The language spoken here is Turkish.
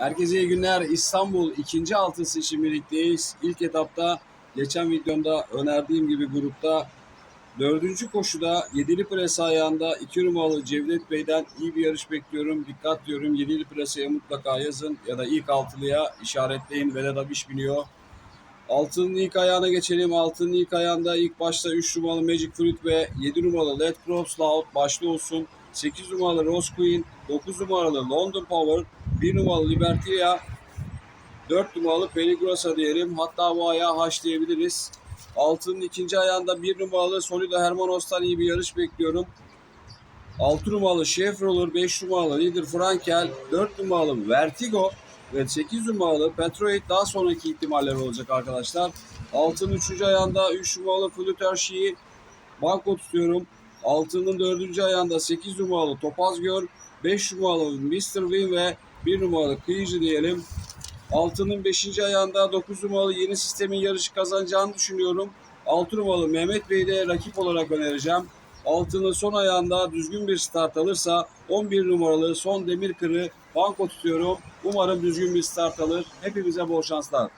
Herkese iyi günler. İstanbul ikinci altısı için birlikteyiz. İlk etapta geçen videomda önerdiğim gibi grupta dördüncü koşuda yedili pres ayağında iki numaralı Cevdet Bey'den iyi bir yarış bekliyorum. Dikkat diyorum yedili preseye mutlaka yazın ya da ilk altılıya işaretleyin. Vedat Abiş biniyor. Altının ilk ayağına geçelim. Altının ilk ayağında ilk başta 3 numaralı Magic Fruit ve 7 numaralı Let Props Loud başlı olsun. 8 numaralı Rose Queen, 9 numaralı London Power, 1 numaralı Libertia, 4 numaralı Peligrosa diyelim. Hatta bu ayağı haşlayabiliriz. Altının ikinci ayağında 1 numaralı Solido Hermanos'tan iyi bir yarış bekliyorum. 6 numaralı Chef Roller, 5 numaralı Leader Frankel, 4 numaralı Vertigo ve 8 numaralı Petroid daha sonraki ihtimaller olacak arkadaşlar. Altının 3. ayağında 3 numaralı Fluter Şii banko tutuyorum. Altının 4. ayağında 8 numaralı Topaz Göl, 5 numaralı Mr. Win ve 1 numaralı Kıyıcı diyelim. Altının 5. ayağında 9 numaralı yeni sistemin yarışı kazanacağını düşünüyorum. 6 numaralı Mehmet Bey'i de rakip olarak önereceğim. Altının son ayağında düzgün bir start alırsa 11 numaralı son demir kırı banko tutuyorum. Umarım düzgün bir start alır. Hepimize bol şanslar.